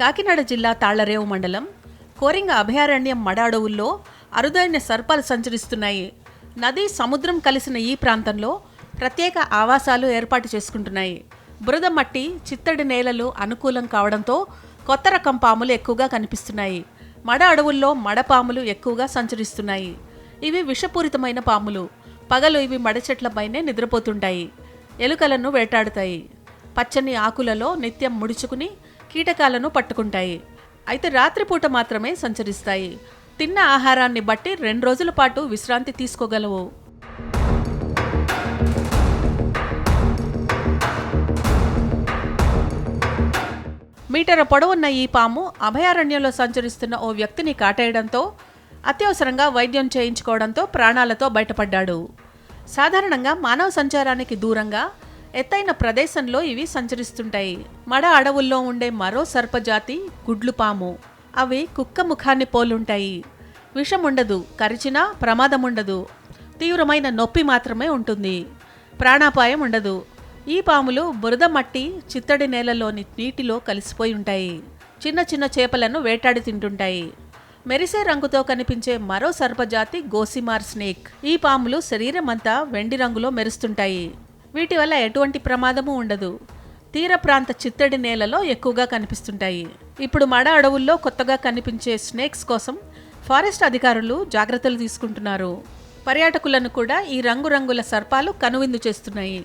కాకినాడ జిల్లా తాళ్ళరేవు మండలం కోరింగ అభయారణ్యం మడ అడవుల్లో అరుదైన సర్పాలు సంచరిస్తున్నాయి. నది సముద్రం కలిసిన ఈ ప్రాంతంలో ప్రత్యేక ఆవాసాలు ఏర్పాటు చేసుకుంటున్నాయి. బురద మట్టి చిత్తడి నేలలు అనుకూలం కావడంతో కొత్త రకం పాములు ఎక్కువగా కనిపిస్తున్నాయి. మడ అడవుల్లో మడపాములు ఎక్కువగా సంచరిస్తున్నాయి. ఇవి విషపూరితమైన పాములు. పగలు ఇవి మడ చెట్లపైనే నిద్రపోతుంటాయి. ఎలుకలను వేటాడుతాయి. పచ్చని ఆకులలో నిత్యం ముడుచుకుని కీటకాలను పట్టుకుంటాయి. అయితే రాత్రిపూట మాత్రమే సంచరిస్తాయి. తిన్న ఆహారాన్ని బట్టి రెండు రోజుల పాటు విశ్రాంతి తీసుకోగలవు. మీటర్ పొడవున్న ఈ పాము అభయారణ్యంలో సంచరిస్తున్న ఓ వ్యక్తిని కాటేయడంతో అత్యవసరంగా వైద్యం చేయించుకోవడంతో ప్రాణాలతో బయటపడ్డాడు. సాధారణంగా మానవ సంచారానికి దూరంగా ఎత్తైన ప్రదేశంలో ఇవి సంచరిస్తుంటాయి. మడ అడవుల్లో ఉండే మరో సర్పజాతి గుడ్లు పాము అవి కుక్క ముఖాన్ని పోలుంటాయి. విషం ఉండదు కరిచినా ప్రమాదం ఉండదు తీవ్రమైన నొప్పి మాత్రమే ఉంటుంది. ప్రాణాపాయం ఉండదు ఈ పాములు బురద మట్టి చిత్తడి నేలలోని నీటిలో కలిసిపోయి ఉంటాయి. చిన్న చిన్న చేపలను వేటాడి తింటుంటాయి. మెరిసే రంగుతో కనిపించే మరో సర్పజాతి గోసిమార్ స్నేక్. ఈ పాములు శరీరం అంతా వెండి రంగులో మెరుస్తుంటాయి. వీటి వల్ల ఎటువంటి ప్రమాదము ఉండదు. తీర ప్రాంత చిత్తడి నేలలో ఎక్కువగా కనిపిస్తుంటాయి. ఇప్పుడు మడ అడవుల్లో కొత్తగా కనిపించే స్నేక్స్ కోసం ఫారెస్ట్ అధికారులు జాగ్రత్తలు తీసుకుంటున్నారు. పర్యాటకులను కూడా ఈ రంగురంగుల సర్పాలు కనువిందు చేస్తున్నాయి.